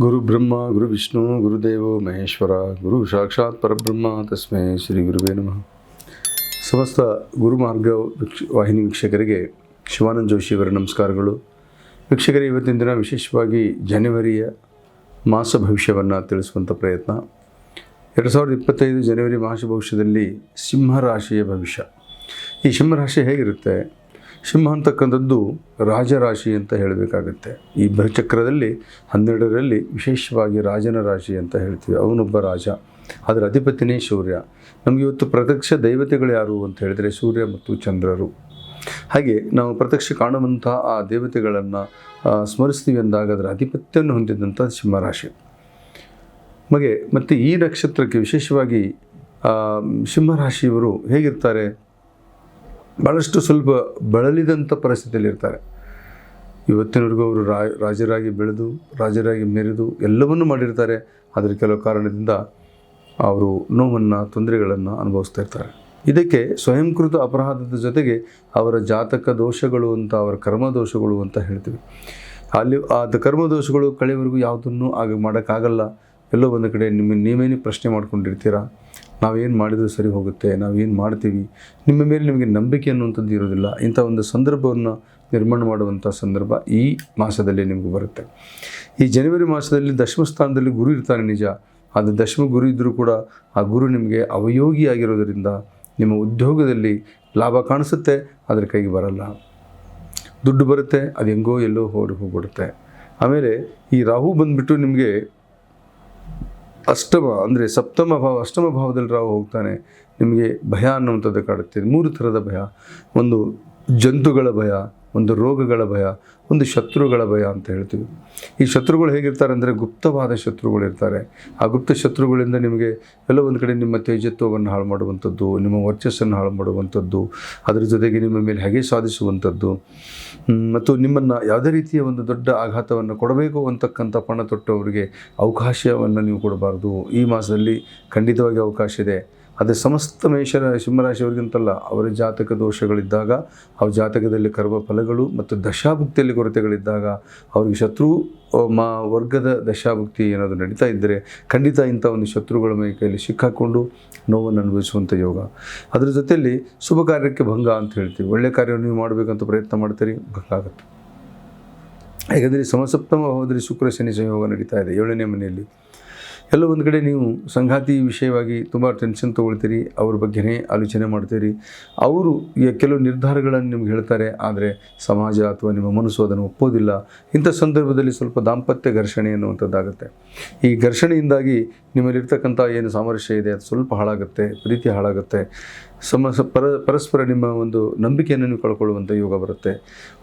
ಗುರು ಬ್ರಹ್ಮ, ಗುರು ವಿಷ್ಣು ಗುರುದೇವೋ ಮಹೇಶ್ವರ, ಗುರು ಸಾಕ್ಷಾತ್ ಪರಬ್ರಹ್ಮ ತಸ್ಮೈ ಶ್ರೀ ಗುರುವೇ ನಮಃ. ಸಮಸ್ತ ಗುರುಮಾರ್ಗ ವಾಹಿನಿ ವೀಕ್ಷಕರಿಗೆ ಶಿವಾನಂದ ಜೋಶಿಯವರ ನಮಸ್ಕಾರಗಳು. ವೀಕ್ಷಕರೇ, ಇವತ್ತಿನ ದಿನ ವಿಶೇಷವಾಗಿ ಜನವರಿಯ ಮಾಸ ಭವಿಷ್ಯವನ್ನು ತಿಳಿಸುವಂಥ ಪ್ರಯತ್ನ. ಎರಡು ಸಾವಿರದ ಇಪ್ಪತ್ತೈದು ಜನವರಿ ಮಾಸ ಭವಿಷ್ಯದಲ್ಲಿ ಸಿಂಹರಾಶಿಯ ಭವಿಷ್ಯ. ಈ ಸಿಂಹರಾಶಿ ಹೇಗಿರುತ್ತೆ? ಸಿಂಹ ಅಂತಕ್ಕಂಥದ್ದು ರಾಜರಾಶಿ ಅಂತ ಹೇಳಬೇಕಾಗತ್ತೆ. ಈ ಬೃಹಚಕ್ರದಲ್ಲಿ ಹನ್ನೆರಡರಲ್ಲಿ ವಿಶೇಷವಾಗಿ ರಾಜನ ರಾಶಿ ಅಂತ ಹೇಳ್ತೀವಿ. ಅವನೊಬ್ಬ ರಾಜ, ಅದರ ಅಧಿಪತಿನೇ ಸೂರ್ಯ. ನಮಗೆ ಇವತ್ತು ಪ್ರತ್ಯಕ್ಷ ದೈವತೆಗಳು ಯಾರು ಅಂತ ಹೇಳಿದರೆ ಸೂರ್ಯ ಮತ್ತು ಚಂದ್ರರು. ಹಾಗೆ ನಾವು ಪ್ರತ್ಯಕ್ಷ ಕಾಣುವಂಥ ಆ ದೇವತೆಗಳನ್ನು ಸ್ಮರಿಸ್ತೀವಿ ಅಂದಾಗ ಅದರ ಅಧಿಪತ್ಯವನ್ನು ಹೊಂದಿದಂಥ ಸಿಂಹರಾಶಿ. ಮಗೆ ಮತ್ತು ಈ ನಕ್ಷತ್ರಕ್ಕೆ ವಿಶೇಷವಾಗಿ ಸಿಂಹರಾಶಿಯವರು ಹೇಗಿರ್ತಾರೆ? ಭಾಳಷ್ಟು ಸ್ವಲ್ಪ ಬಳಲಿದಂಥ ಪರಿಸ್ಥಿತಿಯಲ್ಲಿ ಇರ್ತಾರೆ ಇವತ್ತಿನವರೆಗೂ ಅವರು ರಾಜರಾಗಿ ಬೆಳೆದು, ರಾಜರಾಗಿ ಮೆರೆದು ಎಲ್ಲವನ್ನೂ ಮಾಡಿರ್ತಾರೆ. ಆದರೆ ಕೆಲವು ಕಾರಣದಿಂದ ಅವರು ನೋವನ್ನು, ತೊಂದರೆಗಳನ್ನು ಅನುಭವಿಸ್ತಾ ಇರ್ತಾರೆ. ಇದಕ್ಕೆ ಸ್ವಯಂಕೃತ ಅಪರಾಧದ ಜೊತೆಗೆ ಅವರ ಜಾತಕ ದೋಷಗಳು ಅಂತ, ಅವರ ಕರ್ಮ ದೋಷಗಳು ಅಂತ ಹೇಳ್ತೀವಿ. ಅಲ್ಲಿ ಆದ ಕರ್ಮ ದೋಷಗಳು ಕಳೆಯವರೆಗೂ ಯಾವುದನ್ನು ಆಗ ಮಾಡೋಕ್ಕಾಗಲ್ಲ. ಎಲ್ಲೋ ಒಂದು ಕಡೆ ನಿಮ್ಮ ನೀವೇನೇ ಪ್ರಶ್ನೆ ಮಾಡ್ಕೊಂಡಿರ್ತೀರಾ? ನಾವೇನು ಮಾಡಿದರೂ ಸರಿ ಹೋಗುತ್ತೆ, ನಾವೇನು ಮಾಡ್ತೀವಿ, ನಿಮ್ಮ ಮೇಲೆ ನಿಮಗೆ ನಂಬಿಕೆ ಅನ್ನುವಂಥದ್ದು ಇರೋದಿಲ್ಲ. ಇಂಥ ಒಂದು ಸಂದರ್ಭವನ್ನು ನಿರ್ಮಾಣ ಮಾಡುವಂಥ ಸಂದರ್ಭ ಈ ಮಾಸದಲ್ಲಿ ನಿಮಗೆ ಬರುತ್ತೆ. ಈ ಜನವರಿ ಮಾಸದಲ್ಲಿ ದಶಮ ಸ್ಥಾನದಲ್ಲಿ ಗುರು ಇರ್ತಾನೆ ನಿಜ. ಅದು ದಶಮ ಗುರು ಇದ್ದರೂ ಕೂಡ ಆ ಗುರು ನಿಮಗೆ ಅವಯೋಗಿ ಆಗಿರೋದರಿಂದ ನಿಮ್ಮ ಉದ್ಯೋಗದಲ್ಲಿ ಲಾಭ ಕಾಣಿಸುತ್ತೆ ಅದರ ಕೈಗೆ ಬರಲ್ಲ. ದುಡ್ಡು ಬರುತ್ತೆ, ಅದು ಹೆಂಗೋ ಎಲ್ಲೋ ಓಡಿ ಹೋಗ್ಬಿಡುತ್ತೆ. ಆಮೇಲೆ ಈ ರಾಹು ಬಂದುಬಿಟ್ಟು ನಿಮಗೆ ಅಷ್ಟಮ, ಅಂದರೆ ಸಪ್ತಮ ಭಾವ, ಅಷ್ಟಮ ಭಾವದಲ್ಲಿ ರಾಹು ಹೋಗ್ತಾನೆ, ನಿಮಗೆ ಭಯ ಅನ್ನುವಂಥದ್ದು ಕಾಡುತ್ತೆ. ಮೂರು ಥರದ ಭಯ. ಒಂದು ಜಂತುಗಳ ಭಯ ಒಂದು ರೋಗಗಳ ಭಯ, ಒಂದು ಶತ್ರುಗಳ ಭಯ ಅಂತ ಹೇಳ್ತೀವಿ. ಈ ಶತ್ರುಗಳು ಹೇಗಿರ್ತಾರೆ ಅಂದರೆ ಗುಪ್ತವಾದ ಶತ್ರುಗಳು ಇರ್ತಾರೆ. ಆ ಗುಪ್ತ ಶತ್ರುಗಳಿಂದ ನಿಮಗೆ ಎಲ್ಲ ಒಂದು ಕಡೆ ನಿಮ್ಮ ತೇಜತ್ವವನ್ನು ಹಾಳು ಮಾಡುವಂಥದ್ದು, ನಿಮ್ಮ ವರ್ಚಸ್ಸನ್ನು ಹಾಳು ಮಾಡುವಂಥದ್ದು, ಅದರ ಜೊತೆಗೆ ನಿಮ್ಮ ಮೇಲೆ ಹೇಗೆ ಸಾಧಿಸುವಂಥದ್ದು ಮತ್ತು ನಿಮ್ಮನ್ನು ಯಾವುದೇ ರೀತಿಯ ಒಂದು ದೊಡ್ಡ ಆಘಾತವನ್ನು ಕೊಡಬೇಕು ಅಂತಕ್ಕಂಥ ಪಣ ತೊಟ್ಟವರಿಗೆ ಅವಕಾಶವನ್ನು ನೀವು ಕೊಡಬಾರ್ದು. ಈ ಮಾಸದಲ್ಲಿ ಖಂಡಿತವಾಗಿ ಅವಕಾಶ ಇದೆ. ಅದೇ ಸಮಸ್ತ ಮೇಷರ ಸಿಂಹರಾಶಿಯವರಿಗಿಂತಲ್ಲ, ಅವರ ಜಾತಕ ದೋಷಗಳಿದ್ದಾಗ, ಅವ್ರ ಜಾತಕದಲ್ಲಿ ಕರ್ಮ ಫಲಗಳು ಮತ್ತು ದಶಾಭುಕ್ತಿಯಲ್ಲಿ ಕೊರತೆಗಳಿದ್ದಾಗ, ಅವ್ರಿಗೆ ಶತ್ರು ಮಾ, ವರ್ಗದ ದಶಾಭುಕ್ತಿ ಏನಾದರೂ ನಡೀತಾ ಇದ್ದರೆ ಖಂಡಿತ ಇಂಥ ಒಂದು ಶತ್ರುಗಳ ಮೈ ಕೈಯಲ್ಲಿ ಸಿಕ್ಕಾಕ್ಕೊಂಡು ನೋವನ್ನು ಅನುಭವಿಸುವಂಥ ಯೋಗ. ಅದರ ಜೊತೆಯಲ್ಲಿ ಶುಭ ಕಾರ್ಯಕ್ಕೆ ಭಂಗ ಅಂತ ಹೇಳ್ತೀವಿ. ಒಳ್ಳೆಯ ಕಾರ್ಯವನ್ನು ನೀವು ಮಾಡಬೇಕಂತ ಪ್ರಯತ್ನ ಮಾಡ್ತೀರಿ, ಭಂಗ ಆಗುತ್ತೆ. ಯಾಕಂದರೆ ಸಮಸಪ್ತಮ ಹೋದರೆ ಶುಕ್ರ, ಶನಿ ಸಂಯೋಗ ನಡೀತಾ ಇದೆ, ಏಳನೇ ಮನೆಯಲ್ಲಿ. ಎಲ್ಲೋ ಒಂದು ಕಡೆ ನೀವು ಸಂಗಾತಿ ವಿಷಯವಾಗಿ ತುಂಬ ಟೆನ್ಷನ್ ತೊಗೊಳ್ತೀರಿ, ಅವ್ರ ಬಗ್ಗೆನೇ ಆಲೋಚನೆ ಮಾಡ್ತೀರಿ. ಅವರು ಕೆಲವು ನಿರ್ಧಾರಗಳನ್ನು ನಿಮ್ಗೆ ಹೇಳ್ತಾರೆ, ಆದರೆ ಸಮಾಜ ಅಥವಾ ನಿಮ್ಮ ಮನಸ್ಸು ಅದನ್ನು ಒಪ್ಪೋದಿಲ್ಲ. ಇಂಥ ಸಂದರ್ಭದಲ್ಲಿ ಸ್ವಲ್ಪ ದಾಂಪತ್ಯ ಘರ್ಷಣೆ ಅನ್ನುವಂಥದ್ದಾಗುತ್ತೆ. ಈ ಘರ್ಷಣೆಯಿಂದಾಗಿ ನಿಮ್ಮಲ್ಲಿರ್ತಕ್ಕಂಥ ಏನು ಸಾಮರಸ್ಯ ಇದೆ, ಅದು ಸ್ವಲ್ಪ ಹಾಳಾಗುತ್ತೆ, ಪ್ರೀತಿ ಹಾಳಾಗುತ್ತೆ. ಸಮ ಪರ ಪರಸ್ಪರ ನಿಮ್ಮ ಒಂದು ನಂಬಿಕೆಯನ್ನು ನೀವು ಕಳ್ಕೊಳ್ಳುವಂಥ ಯೋಗ ಬರುತ್ತೆ.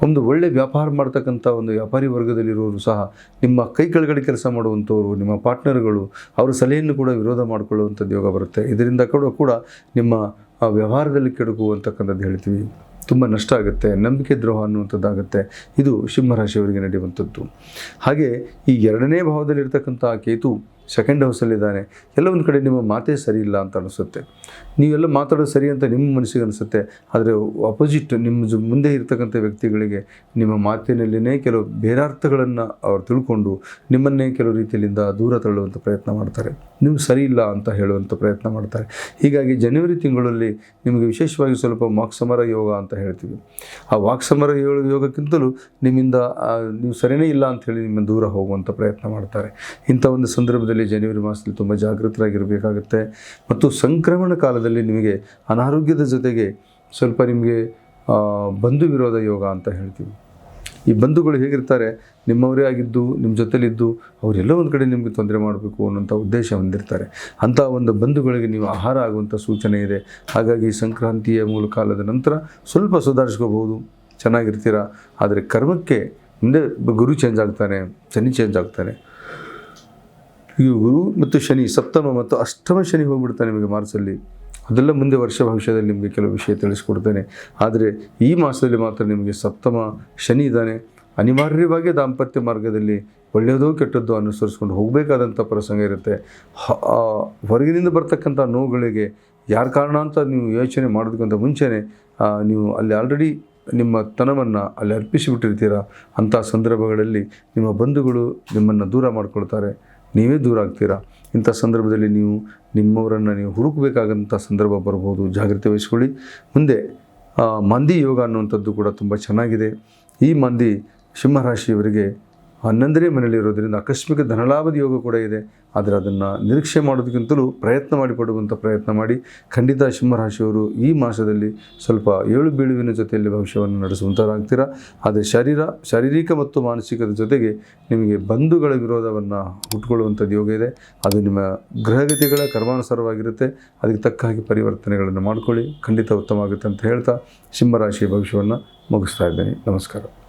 ಒಂದು ಒಳ್ಳೆ ವ್ಯಾಪಾರ ಮಾಡ್ತಕ್ಕಂಥ ಒಂದು ವ್ಯಾಪಾರಿ ವರ್ಗದಲ್ಲಿರುವವರು ಸಹ ನಿಮ್ಮ ಕೈ ಕೆಳಗಡೆ ಕೆಲಸ ಮಾಡುವಂಥವ್ರು, ನಿಮ್ಮ ಪಾರ್ಟ್ನರ್ಗಳು ಅವರ ಸಲಹೆಯನ್ನು ಕೂಡ ವಿರೋಧ ಮಾಡಿಕೊಳ್ಳುವಂಥದ್ದು ಯೋಗ ಬರುತ್ತೆ. ಇದರಿಂದ ಕೂಡ ಕೂಡ ನಿಮ್ಮ ವ್ಯವಹಾರದಲ್ಲಿ ಕೆಡುಕು ಅಂತಕ್ಕಂಥದ್ದು ಹೇಳ್ತೀವಿ. ತುಂಬ ನಷ್ಟ ಆಗುತ್ತೆ. ನಂಬಿಕೆ ದ್ರೋಹ ಅನ್ನುವಂಥದ್ದಾಗುತ್ತೆ. ಇದು ಸಿಂಹರಾಶಿಯವರಿಗೆ ನಡೆಯುವಂಥದ್ದು. ಹಾಗೆ ಈ ಎರಡನೇ ಭಾವದಲ್ಲಿರ್ತಕ್ಕಂಥ ಕೇತು ಸೆಕೆಂಡ್ ಹೌಸಲ್ಲಿದ್ದಾನೆ ಎಲ್ಲ ಒಂದು ಕಡೆ ನಿಮ್ಮ ಮಾತೇ ಸರಿ ಇಲ್ಲ ಅಂತ ಅನಿಸುತ್ತೆ. ನೀವೆಲ್ಲ ಮಾತಾಡೋದು ಸರಿ ಅಂತ ನಿಮ್ಮ ಮನಸ್ಸಿಗೆ ಅನಿಸುತ್ತೆ ಆದರೆ ಅಪೋಸಿಟ್ ನಿಮ್ಮ ಮುಂದೆ ಇರತಕ್ಕಂಥ ವ್ಯಕ್ತಿಗಳಿಗೆ ನಿಮ್ಮ ಮಾತಿನಲ್ಲಿನೇ ಕೆಲವು ಬೇರಾರ್ಥಗಳನ್ನು ಅವ್ರು ತಿಳ್ಕೊಂಡು ನಿಮ್ಮನ್ನೇ ಕೆಲವು ರೀತಿಯಲ್ಲಿಂದ ದೂರ ತಳ್ಳುವಂಥ ಪ್ರಯತ್ನ ಮಾಡ್ತಾರೆ. ನೀವು ಸರಿ ಇಲ್ಲ ಅಂತ ಹೇಳುವಂಥ ಪ್ರಯತ್ನ ಮಾಡ್ತಾರೆ. ಹೀಗಾಗಿ ಜನವರಿ ತಿಂಗಳಲ್ಲಿ ನಿಮಗೆ ವಿಶೇಷವಾಗಿ ಸ್ವಲ್ಪ ವಾಕ್ಸಮರ ಯೋಗ ಅಂತ ಹೇಳ್ತೀವಿ. ಆ ವಾಕ್ಸಮರ ಯೋಗ, ಯೋಗಕ್ಕಿಂತಲೂ ನಿಮ್ಮಿಂದ ನೀವು ಸರಿಯೇ ಇಲ್ಲ ಅಂತ ಹೇಳಿ ನಿಮ್ಮ ದೂರ ಹೋಗುವಂಥ ಪ್ರಯತ್ನ ಮಾಡ್ತಾರೆ. ಇಂಥ ಒಂದು ಸಂದರ್ಭದಲ್ಲಿ ಜನವರಿ ಮಾಸದಲ್ಲಿ ತುಂಬ ಜಾಗೃತರಾಗಿರಬೇಕಾಗುತ್ತೆ. ಮತ್ತು ಸಂಕ್ರಮಣ ಕಾಲದಲ್ಲಿ ನಿಮಗೆ ಅನಾರೋಗ್ಯದ ಜೊತೆಗೆ ಸ್ವಲ್ಪ ನಿಮಗೆ ಬಂಧು ವಿರೋಧ ಯೋಗ ಅಂತ ಹೇಳ್ತೀವಿ. ಈ ಬಂಧುಗಳು ಹೇಗಿರ್ತಾರೆ? ನಿಮ್ಮವರೇ ಆಗಿದ್ದು ನಿಮ್ಮ ಜೊತೆಲಿದ್ದು, ಅವರೆಲ್ಲ ಒಂದು ಕಡೆ ನಿಮಗೆ ತೊಂದರೆ ಮಾಡಬೇಕು ಅನ್ನೋಂಥ ಉದ್ದೇಶ ಹೊಂದಿರ್ತಾರೆ. ಅಂಥ ಒಂದು ಬಂಧುಗಳಿಗೆ ನೀವು ಆಹಾರ ಆಗುವಂಥ ಸೂಚನೆ ಇದೆ. ಹಾಗಾಗಿ ಸಂಕ್ರಾಂತಿಯ ಮೂಲ ಕಾಲದ ನಂತರ ಸ್ವಲ್ಪ ಸುಧಾರಿಸ್ಕೋಬಹುದು. ಚೆನ್ನಾಗಿರ್ತೀರ? ಆದರೆ ಕರ್ಮಕ್ಕೆ ಮುಂದೆ ಗುರು ಚೇಂಜ್ ಆಗ್ತಾನೆ, ಶನಿ ಚೇಂಜ್ ಆಗ್ತಾನೆ. ಈ ಗುರು ಮತ್ತು ಶನಿ ಸಪ್ತಮ ಮತ್ತು ಅಷ್ಟಮ ಶನಿ ಹೋಗ್ಬಿಡ್ತಾನೆ ನಿಮಗೆ ಮಾರ್ಚಲ್ಲಿ. ಅದೆಲ್ಲ ಮುಂದೆ ವರ್ಷ ಭವಿಷ್ಯದಲ್ಲಿ ನಿಮಗೆ ಕೆಲವು ವಿಷಯ ತಿಳಿಸ್ಕೊಡ್ತೇನೆ. ಆದರೆ ಈ ಮಾಸದಲ್ಲಿ ಮಾತ್ರ ನಿಮಗೆ ಸಪ್ತಮ ಶನಿ ಇದ್ದಾನೆ. ಅನಿವಾರ್ಯವಾಗಿ ದಾಂಪತ್ಯ ಮಾರ್ಗದಲ್ಲಿ ಒಳ್ಳೆಯದೋ ಕೆಟ್ಟದ್ದೋ ಅನುಸರಿಸ್ಕೊಂಡು ಹೋಗಬೇಕಾದಂಥ ಪ್ರಸಂಗ ಇರುತ್ತೆ. ಹೊರಗಿನಿಂದ ಬರ್ತಕ್ಕಂಥ ನೋವುಗಳಿಗೆ ಯಾರ ಕಾರಣ ಅಂತ ನೀವು ಯೋಚನೆ ಮಾಡೋದಕ್ಕಿಂತ ಮುಂಚೆನೇ ನೀವು ಅಲ್ಲಿ ಆಲ್ರೆಡಿ ನಿಮ್ಮ ತನವನ್ನು ಅಲ್ಲಿ ಅರ್ಪಿಸಿಬಿಟ್ಟಿರ್ತೀರ? ಅಂಥ ಸಂದರ್ಭಗಳಲ್ಲಿ ನಿಮ್ಮ ಬಂಧುಗಳು ನಿಮ್ಮನ್ನು ದೂರ ಮಾಡ್ಕೊಳ್ತಾರೆ. ನೀವೇ ದೂರ ಆಗ್ತೀರಾ? ಇಂಥ ಸಂದರ್ಭದಲ್ಲಿ ನೀವು ನಿಮ್ಮವರನ್ನು ನೀವು ಹುಡುಕಬೇಕಾದಂಥ ಸಂದರ್ಭ ಬರ್ಬೋದು. ಜಾಗ್ರತೆ ವಹಿಸ್ಕೊಳ್ಳಿ. ಮುಂದೆ ಮಂದಿ ಯೋಗ ಅನ್ನುವಂಥದ್ದು ಕೂಡ ತುಂಬ ಚೆನ್ನಾಗಿದೆ. ಈ ಮಂದಿ ಸಿಂಹರಾಶಿಯವರಿಗೆ ಹನ್ನೊಂದನೇ ಮನೆಯಲ್ಲಿ ಇರೋದರಿಂದ ಆಕಸ್ಮಿಕ ಧನಲಾಭದ ಯೋಗ ಕೂಡ ಇದೆ. ಆದರೆ ಅದನ್ನು ನಿರೀಕ್ಷೆ ಮಾಡೋದಕ್ಕಿಂತಲೂ ಪ್ರಯತ್ನ ಮಾಡಿ ಪಡುವಂಥ ಪ್ರಯತ್ನ ಮಾಡಿ ಖಂಡಿತ ಸಿಂಹರಾಶಿಯವರು ಈ ಮಾಸದಲ್ಲಿ ಸ್ವಲ್ಪ ಏಳು ಬೀಳುವಿನ ಜೊತೆಯಲ್ಲಿ ಭವಿಷ್ಯವನ್ನು ನಡೆಸುವಂಥರಾಗ್ತೀರಾ ಆದರೆ ಶರೀರ, ಶಾರೀರಿಕ ಮತ್ತು ಮಾನಸಿಕದ ಜೊತೆಗೆ ನಿಮಗೆ ಬಂಧುಗಳ ವಿರೋಧವನ್ನು ಹುಟ್ಟುಕೊಳ್ಳುವಂಥದ್ದು ಯೋಗ ಇದೆ. ಅದು ನಿಮ್ಮ ಗ್ರಹಗತಿಗಳ ಕರ್ಮಾನುಸಾರವಾಗಿರುತ್ತೆ. ಅದಕ್ಕೆ ತಕ್ಕ ಹಾಗೆ ಪರಿವರ್ತನೆಗಳನ್ನು ಮಾಡಿಕೊಳ್ಳಿ. ಖಂಡಿತ ಉತ್ತಮ ಆಗುತ್ತೆ ಅಂತ ಹೇಳ್ತಾ ಸಿಂಹರಾಶಿಯ ಭವಿಷ್ಯವನ್ನು ಮುಗಿಸ್ತಾ ಇದ್ದೇನೆ. ನಮಸ್ಕಾರ.